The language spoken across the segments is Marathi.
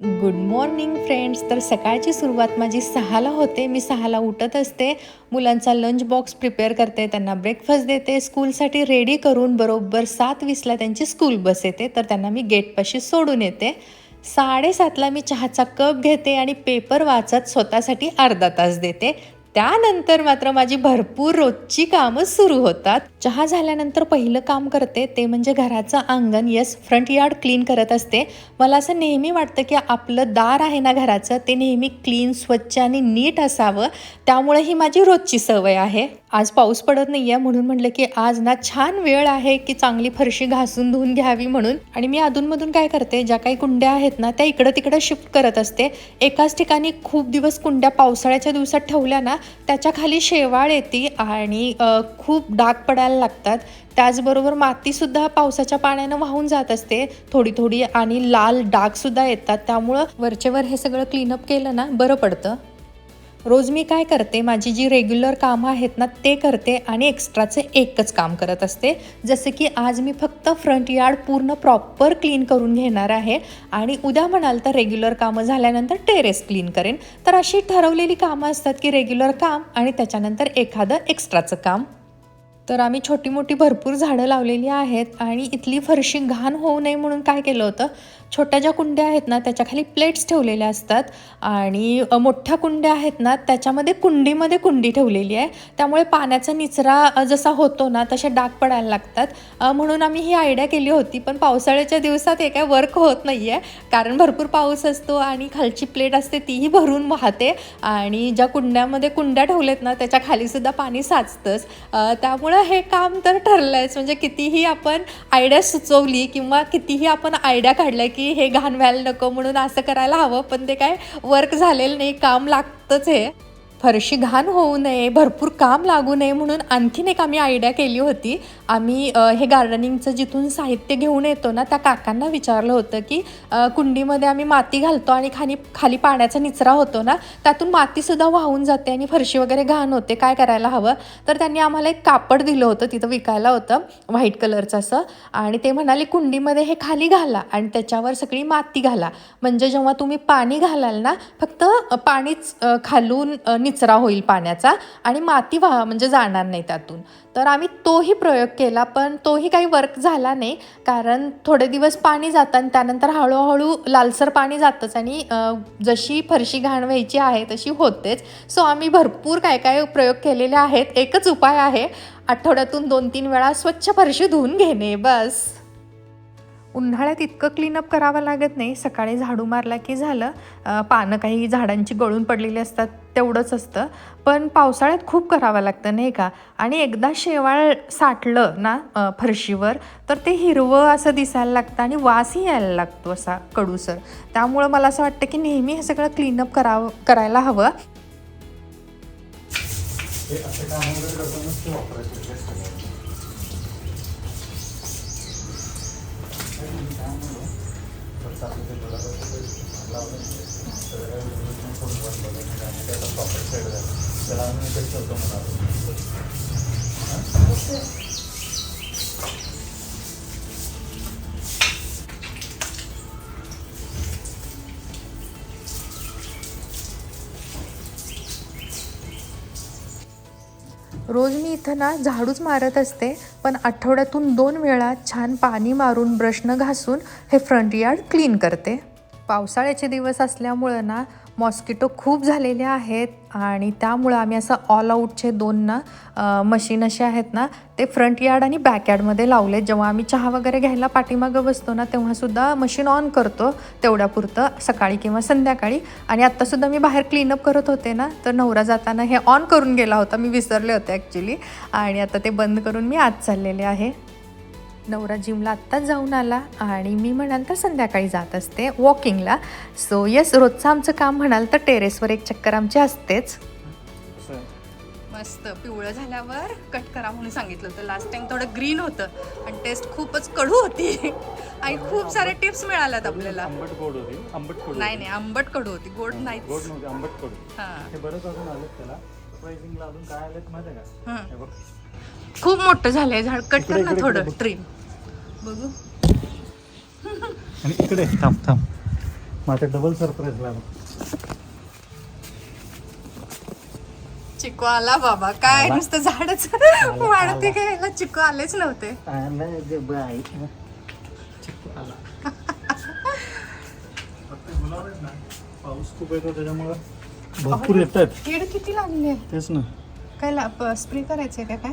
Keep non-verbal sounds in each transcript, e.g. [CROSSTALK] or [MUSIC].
गुड मॉर्निंग फ्रेंड्स तर सकाळची सुरुवात माझी सहाला होते. मी सहाला उठत असते. मुलांचा लंच बॉक्स प्रिपेअर करते. त्यांना ब्रेकफास्ट देते. स्कूलसाठी रेडी करून बरोबर सात वीसला त्यांची स्कूल बस येते. तर त्यांना मी गेटपाशी सोडून येते. साडेसातला मी चहाचा कप घेते आणि पेपर वाचत स्वतःसाठी अर्धा तास देते. त्यानंतर मात्र माझी भरपूर रोजची कामं सुरू होतात. चहा झाल्यानंतर पहिलं काम करते ते म्हणजे घराचं अंगण. येस फ्रंट यार्ड क्लीन करत असते. मला असं नेहमी वाटतं की आपलं दार आहे ना घराचं ते नेहमी क्लीन स्वच्छ आणि नीट असावं. त्यामुळे ही माझी रोजची सवय आहे. आज पाऊस पडत नाही आहे म्हणून म्हटलं की आज ना छान वेळ आहे की चांगली फरशी घासून धुवून घ्यावी म्हणून. आणि मी अधूनमधून काय करते ज्या काही कुंड्या आहेत ना त्या इकडं तिकडं शिफ्ट करत असते. एकाच ठिकाणी खूप दिवस कुंड्या पावसाळ्याच्या दिवसात ठेवल्या ना त्याच्याखाली शेवाळ येते आणि खूप डाग पडायला लागतात. त्याचबरोबर मातीसुद्धा पावसाच्या पाण्यानं वाहून जात असते. थोडी थोडी आणि लाल डागसुद्धा येतात. त्यामुळं वरचेवर हे सगळं क्लीनअप केलं ना बरं पडतं. रोज मी काय करते माझी जी रेग्युलर कामं आहेत ना ते करते आणि एक्स्ट्राचे एकच काम करत असते. जसं की आज मी फक्त फ्रंट यार्ड पूर्ण प्रॉपर क्लीन करून घेणार आहे आणि उद्या म्हणाल तर रेग्युलर कामं झाल्यानंतर टेरेस क्लीन करेन. तर अशी ठरवलेली कामं असतात की रेग्युलर काम आणि त्याच्यानंतर एखादं एक्स्ट्राचं काम. तर आम्ही छोटी मोठी भरपूर झाडं लावलेली आहेत आणि इथली फरशी घाण होऊ नये म्हणून काय केलं होतं? छोट्या ज्या कुंड्या आहेत ना त्याच्याखाली प्लेट्स ठेवलेल्या असतात. आणि मोठ्या कुंड्या आहेत ना त्याच्यामध्ये कुंडीमध्ये कुंडी ठेवलेली आहे. त्यामुळे पाण्याचा निचरा जसा होतो ना तसे डाग पडायला लागतात. म्हणून आम्ही ही आयडिया केली होती पण पावसाळ्याच्या दिवसात हे काय वर्क होत नाही आहे कारण भरपूर पाऊस असतो आणि खालची प्लेट असते तीही भरून वाहते. आणि ज्या कुंड्यामध्ये कुंड्या ठेवलेत ना त्याच्या खालीसुद्धा पाणी साचतंच. त्यामुळं हे काम तर ठरलं आहेच म्हणजे कितीही आपण आयडिया सुचवली किंवा कितीही आपण आयडिया काढल्या की हे घाण व्हायला नको म्हणून असं करायला हवं पण ते काय वर्क झालेलं नाही काम लागतंच हे फरशी घाण होऊ नये भरपूर काम लागू नये म्हणून आणखीन एक आम्ही आयडिया केली होती. आम्ही हे गार्डनिंगचं जिथून साहित्य घेऊन येतो ना त्या काकांना विचारलं होतं की कुंडीमध्ये आम्ही माती घालतो आणि खाली खाली पाण्याचा निचरा होतो ना त्यातून मातीसुद्धा वाहून जाते आणि फरशी वगैरे घाण होते काय करायला हवं? तर त्यांनी आम्हाला एक कापड दिलं होतं तिथं विकायला होतं व्हाईट कलरचं असं. आणि ते म्हणाले कुंडीमध्ये हे खाली घाला आणि त्याच्यावर सगळी माती घाला. म्हणजे जेव्हा तुम्ही पाणी घालाल ना फक्त पाणीच खालून निचरा होईल पाण्याचा आणि माती वाह म्हणजे जाणार नाही त्यातून. तर आम्ही तोही प्रयोग केला पण तोही काही वर्क झाला नाही. कारण थोडे दिवस पाणी जातं आणि त्यानंतर हळूहळू लालसर पाणी जातंच आणि जशी फरशी घाण व्हायची आहे तशी होतेच. सो आम्ही भरपूर काय काय प्रयोग केलेले आहेत. एकच उपाय आहे आठवड्यातून दोन तीन वेळा स्वच्छ फरशी धुवून घेणे. बस. उन्हाळ्यात इतकं क्लीनअप करावं लागत नाही. सकाळी झाडू मारला की झालं. पानं काही झाडांची गळून पडलेली असतात तेवढंच असतं. पण पावसाळ्यात खूप करावं लागतं नाही का? आणि एकदा शेवाळ साठलं ना फरशीवर तर ते हिरवं असं दिसायला लागतं आणि वासही यायला लागतो असा कडूसर. त्यामुळं मला असं वाटतं की नेहमी हे सगळं क्लीनअप करावं करायला हवं. बघ. फक्त आपलं ते गुलाबाचं ते लावलं ना ते. सगळं काही व्यवस्थित पण करून बसलं होतं. म्हणजे आम्ही ते आता proper set झालं. त्याला आम्ही इकडे ठेवतो म्हणालो. रोज मी इथं ना झाडूच मारत असते पण आठवड्यातून दोन वेळा छान पाणी मारून ब्रशनं घासून हे फ्रंट यार्ड क्लीन करते. पावसाळ्याचे दिवस असल्यामुळं ना मॉस्किटो खूप झालेले आहेत आणि त्यामुळं आम्ही असं ऑल आऊटचे दोन ना मशीन असे आहेत ना ते फ्रंट यार्ड आणि बॅक यार्डमध्ये लावले जेव्हा आम्ही चहा वगैरे घ्यायला पाठीमागं बसतो ना तेव्हासुद्धा मशीन ऑन करतो तेवढ्यापुरतं सकाळी किंवा संध्याकाळी. आणि आत्तासुद्धा मी बाहेर क्लीनअप करत होते ना तर नवरा जाताना हे ऑन करून गेला होता मी विसरले होते ॲक्च्युली आणि आता ते बंद करून मी आज चाललेले आहे. नवरा जिमला आत्ताच जाऊन आला आणि मी म्हणाल तर संध्याकाळी जात असते वॉकिंगला सो येस रोजचं आमचं काम म्हणाल तर टेरेसवर एक चक्कर आमची असतेच? मस्त. पिवळं झाल्यावर कट करा म्हणून सांगितलं होतं. लास्ट टाइम थोडं ग्रीन होतं आणि टेस्ट खूपच कडू होती. आणि खूप सारे टिप्स मिळाल्यात आपल्याला. आंबट गोड होती. आंबट कडू नाही. नाही आंबट कडू होती. गोड गोड नाहीच. नव्हती आंबट कडू हा. हे बरंच अजून आलेत त्याला. प्राइसिंगला अजून काय आलेत माहिती आहे का? हं. हे खूप मोठं झालंय झाड. कट कर ना थोडं. ट्रीम बघू. आणि इकडे थांब थांब. आता डबल सरप्राईज लागला. चिकू आला बाबा. काय? नुसतं झाडच वाढते. काय याला चिकू आलेच नव्हते. आला ग बाई. चिकू आला. गुलाब आहेत ना पाऊस खूप येतो त्याच्यामुळं. भरपूर येत आहेत कीड किती लागली? तेच ना. काय स्प्रे करायचंय का काय?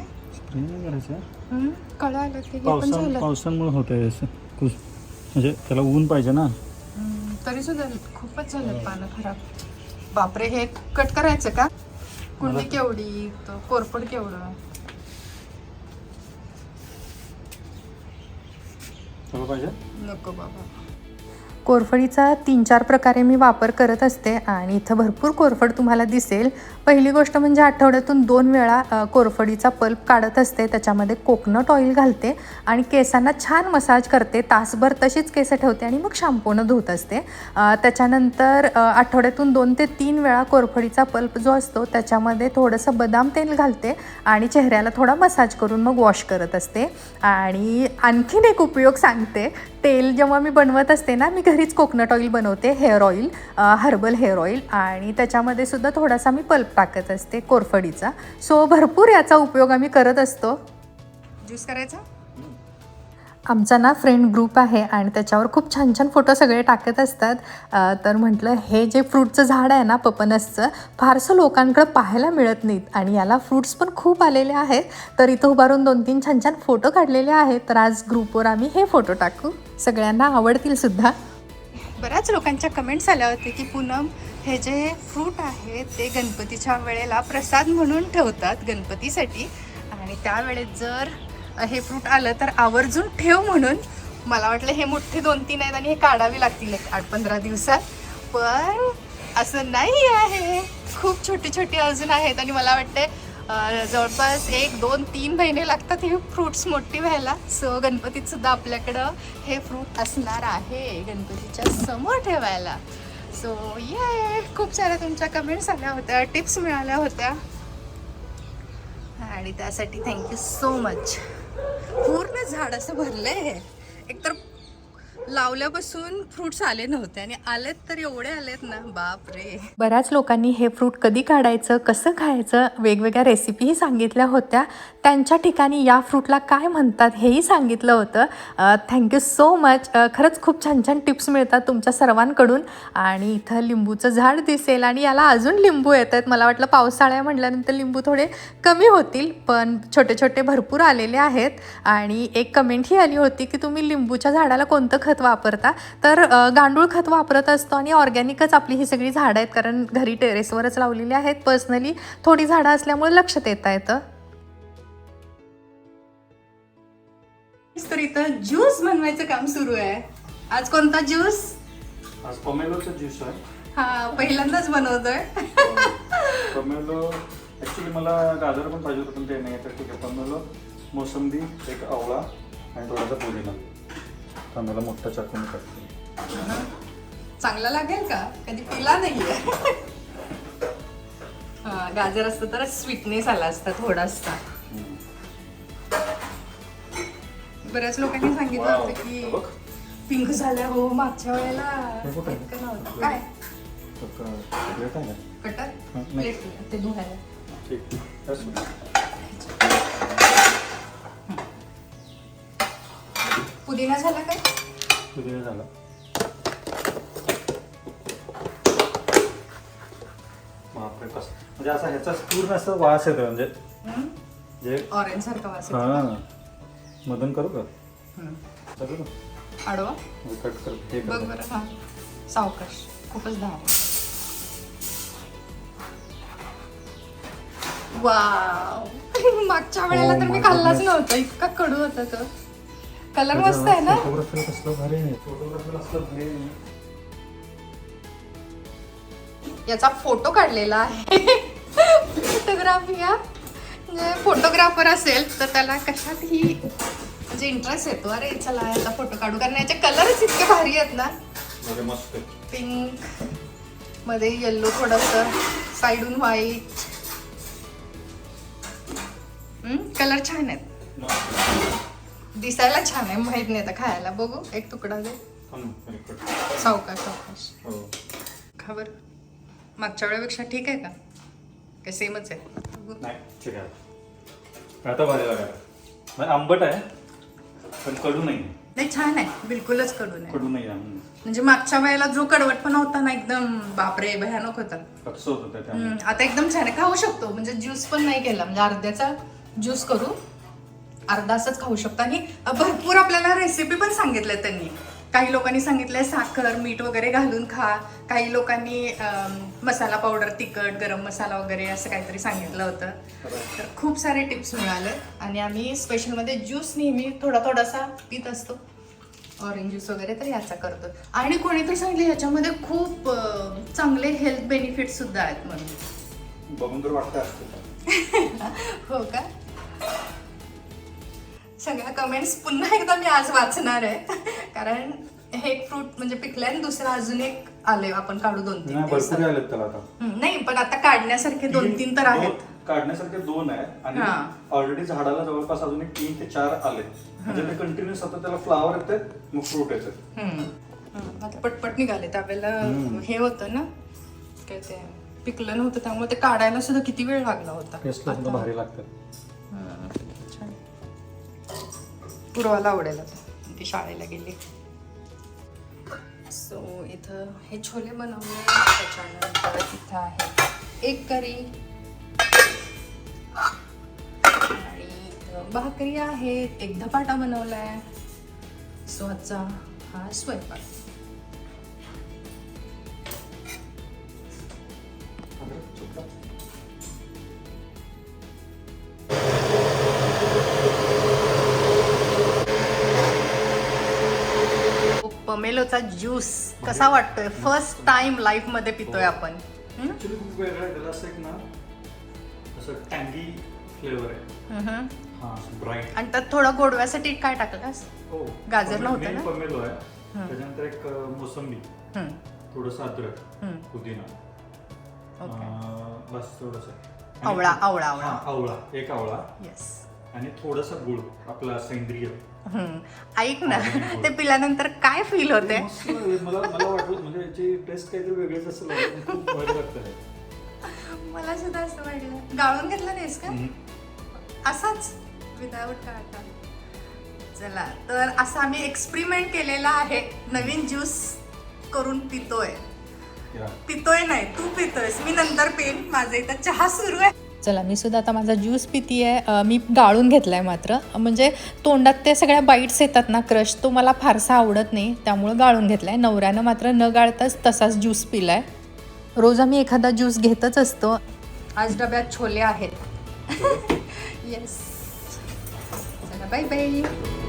स्प्रे नाही करायचं? हम्म, कळं आलं की हे पण पावसा झालं. पावसामुळे होत आहे असं. कुस म्हणजे त्याला ऊन पाहिजे ना. तरी सुद्धा खूपच झालं पानं खराब. बापरे हे कट करायचं का? कुंडी मला- केवढी तो कोरफड केवढं? पाहिजे? नको बाबा. कोरफडीचा तीन चार प्रकारे मी वापर करत असते आणि इथं भरपूर कोरफड तुम्हाला दिसेल. पहिली गोष्ट म्हणजे आठवड्यातून दोन वेळा कोरफडीचा पल्प काढत असते. त्याच्यामध्ये कोकनट ऑइल घालते आणि केसांना छान मसाज करते. तासभर तशीच केस ठेवते आणि मग शॅम्पूनं धुत असते. त्याच्यानंतर आठवड्यातून दोन ते तीन वेळा कोरफडीचा पल्प जो असतो त्याच्यामध्ये थोडंसं बदाम तेल घालते आणि चेहऱ्याला थोडा मसाज करून मग वॉश करत असते. आणि आणखीन एक उपयोग सांगते तेल जेव्हा मी बनवत असते ना मी घरीच कोकोनट ऑइल बनवते hair oil herbal hair oil आणि त्याच्यामध्ये सुद्धा थोडासा मी पल्प टाकत असते कोरफडीचा. सो भरपूर याचा उपयोग आम्ही करत असतो. ज्यूस करायचा? आमचा ना फ्रेंड ग्रुप आहे आणि त्याच्यावर खूप छान छान फोटो सगळे टाकत असतात. तर म्हटलं हे जे फ्रूटचं झाड आहे ना पपनसचं फारसं लोकांकडं पाहायला मिळत नाहीत आणि याला फ्रूट्स पण खूप आलेले आहेत. तर इथं उभारून दोन तीन छान छान फोटो काढलेले आहेत. तर आज ग्रुपवर आम्ही हे फोटो टाकू. सगळ्यांना आवडतील सुद्धा. बऱ्याच लोकांच्या कमेंट्स आल्या होत्या की पूनम हे जे फ्रूट आहे ते गणपतीच्या वेळेला प्रसाद म्हणून ठेवतात गणपतीसाठी. आणि त्यावेळेस जर हे फ्रूट आलं तर आवर्जून ठेव म्हणून. मला वाटलं हे मोठे दोन तीन आहेत आणि हे काढावी लागतील एक आठ पंधरा दिवसात. पण असं नाही आहे. खूप छोटी छोटी अजून आहेत आणि मला वाटते जवळपास एक दोन तीन महिने लागतात हे फ्रुट्स मोठी व्हायला. सो गणपतीत सुद्धा आपल्याकडं हे फ्रूट असणार आहे गणपतीच्या समोर ठेवायला. सो ये खूप साऱ्या तुमच्या कमेंट्स आल्या होत्या टिप्स मिळाल्या होत्या. आणि त्यासाठी थँक्यू सो मच पूर्ण झाड असं भरलंय. एकतर लावल्यापासून फ्रुट्स आले नव्हते आणि आलेत तर एवढे आलेत ना बाप रे बऱ्याच लोकांनी हे फ्रूट कधी काढायचं कसं खायचं वेगवेगळ्या रेसिपीही सांगितल्या होत्या. त्यांच्या ठिकाणी या फ्रूटला काय म्हणतात हेही सांगितलं होतं. थँक्यू सो मच खरंच खूप छान छान टिप्स मिळतात तुमच्या सर्वांकडून. आणि इथं लिंबूचं झाड दिसेल आणि याला अजून लिंबू येत आहेत. मला वाटलं पावसाळ्या म्हटल्यानंतर लिंबू थोडे कमी होतील पण छोटे छोटे भरपूर आलेले आहेत. आणि एक कमेंटही आली होती की तुम्ही लिंबूच्या झाडाला कोणतं खत वापरता. तर गांडूळ खत वापरत असतो आणि ऑर्गॅनिकच आपली ही सगळी झाडं आहेत कारण घरी टेरेसवरच लावलेली आहेत. पर्सनली थोडी झाडं असल्यामुळे लक्ष देता येतं. तर इथं ज्यूस बनवायचं काम सुरू आहे. आज कोणता ज्यूस? आज पमेलोचा ज्यूस आहे. हा पहिल्यांदाच बनवतोय. पमेलो ॲक्च्युली मला गाजर पण पाहिजे होतं पण ते नाही तर ठीक आहे. पमेलो मोसंबी एक आवळा आणि थोडासा पुदिना. पमेला मोठा चाकून चांगला लागेल का? कधी पिला नाहीये. हा गाजर असतं तर स्वीटनेस आला असता थोडासा. बऱ्याच लोकांनी सांगितलं Wow. होतं की बघ. पिंक झाल्या हो मागच्या वेळेला. हे कुठे? इतकं नव्हतं. काय? कटर? नाही. प्लेट ते धुवायला. ठीक. पुदिना झाला काय? पुदिना झाला. बापरे कस म्हणजे असा ह्याचा पूर्ण असं वास येतो म्हणजे जे ऑरेंज सारखा वास येतो. हा. मदन करू का? हम्म. करू का? आडवा कट कर हे बघ बरं हा. सावकाश. खूपच धार वाव. [LAUGHS] मागच्या वेळेला तर मी my खाल्लाच. नव्हता. इतका कडू होता तो. कलर मस्त आहे ना? फोटोग्राफीला कसलं भारी आहे. फोटोग्राफीला असलं भारी आहे. याचा फोटो काढलेला आहे. फोटोग्राफी हा? म्हणजे फोटोग्राफर असेल तर त्याला कशातही म्हणजे इंटरेस्ट येतो. अरे चला याचा फोटो काढू. कारण याचे कलरच इतके भारी आहेत ना. म्हणजे. पिंकमध्ये येल्लो थोडस साईडून व्हाईट कलर छान आहेत. दिसायला छान आहे माहीत नाही आता खायला. बघू एक तुकडा दे. सावकाश सावकाश. हो. खबर मागच्या वेळेपेक्षा ठीक आहे का? काय सेमच आहे. नाही ठीक आहे. आता भारी म्हणजे आंबट आहे पण कडू नाही नाही छान आहे. बिलकुलच कडू नाही. कडू नाही म्हणजे मागच्या वेळेला जो कडवटपणा होता ना एकदम बापरे भयानक होता. आता एकदम छान आहे. खाऊ शकतो. म्हणजे ज्यूस पण नाही केला. म्हणजे अर्ध्याचा ज्यूस करू अर्धा असंच खाऊ शकतो. आणि भरपूर आपल्याला रेसिपी पण सांगितल्या त्यांनी. काही लोकांनी सांगितलंय साखर मीठ वगैरे घालून खा. काही लोकांनी मसाला पावडर तिखट गरम मसाला वगैरे असं काहीतरी सांगितलं होतं. तर खूप सारे टिप्स मिळाले. आणि आम्ही स्पेशलमध्ये ज्यूस नेहमी थोडा थोडासा पित असतो. ऑरेंज ज्यूस वगैरे तर याचा करतो. आणि कोणीतरी सांगितलं याच्यामध्ये खूप चांगले हेल्थ बेनिफिट सुद्धा आहेत म्हणून. बघून तर वाटतं असतं. [LAUGHS] हो का? सगळ्या कमेंट्स पुन्हा एकदा मी आज वाचणार आहे कारण हे एक फ्रूट म्हणजे पिकलंय आणि दुसरं अजून एक आले आपण काढू दोन तीन नाही भरपूर दिवसात. आलेत त्याला आता हम्म, नाही पण आता काढण्यासारखे दोन तीन तर आहेत दोन- काढण्यासारखे दोन आहेत आणि हा. ऑलरेडी झाडाला जवळपास अजून एक तीन ते चार आले म्हणजे ते कंटिन्युअस आता त्याला फ्लावर येते मग फ्रूट येते हम्म. हम्म, आता पटपट निघाले त्यावेळेला. हे होतं ना काय ते पिकलं नव्हतं त्यामुळे ते काढायला सुद्धा किती वेळ लागला होता टेस्टला सुद्धा आता- भारी लागतात हम्म. पूर्वाला आवडेल आता. ती शाळेला गेली. सो इथं हे छोले बनवले त्याच्यानंतर इथं आहे एक करी. आणि इथं भाकरी आहेत एक धपाटा बनवलाय. सो आजचा हा स्वयंपाक. पमेलोचा ज्यूस कसा वाटतोय? फर्स्ट टाइम लाईफमध्ये पितोय आपण. हम्म? ऍक्च्युली खूप वेगळं आहे. त्याला असं एक ना असं टँगी फ्लेवर आहे. हम्म. हा ब्राईट आणि त्यात थोडं गोडव्यासाठी काय टाकलास? हो. गाजर नव्हतं ना? पमेलो आहे. त्याच्यानंतर एक मोसंबी. थोडंसं अद्रक. पुदिना. बस थोडस. आवळा, आवळा, आवळा. आवळा. एक आवळा. येस आणि थोडासा गुळ आपला सेंद्रिय हम्म. ऐक ना. ते पिल्यानंतर काय फील होते मस्त लागले. मला मला वाटलं म्हणजे याची टेस्ट काहीतरी वेगळीच असेल पण खूप भारी लागतं हे. मला सुद्धा असं वाटलं गाळून घेतलं नाहीस का हम्म. असाच विदाऊट काटा चला तर असं आम्ही एक्सपेरिमेंट केलेला आहे नवीन ज्यूस करून पितोय या. पितोय नाही तू पितोयस मी नंतर पेन माझा इथं चहा सुरू आहे चला मी सुद्धा आता माझा ज्यूस पिती आहे मी गाळून घेतला आहे मात्र. म्हणजे तोंडात ते सगळ्या बाईट्स येतात ना क्रश तो मला फारसा आवडत नाही. त्यामुळं गाळून घेतला आहे नवऱ्यानं मात्र न गाळताच तसाच ज्यूस पिला आहे रोज आम्ही एखादा ज्यूस घेतच असतो. आज डब्यात छोले आहेत. येस [LAUGHS] चला बाय बाय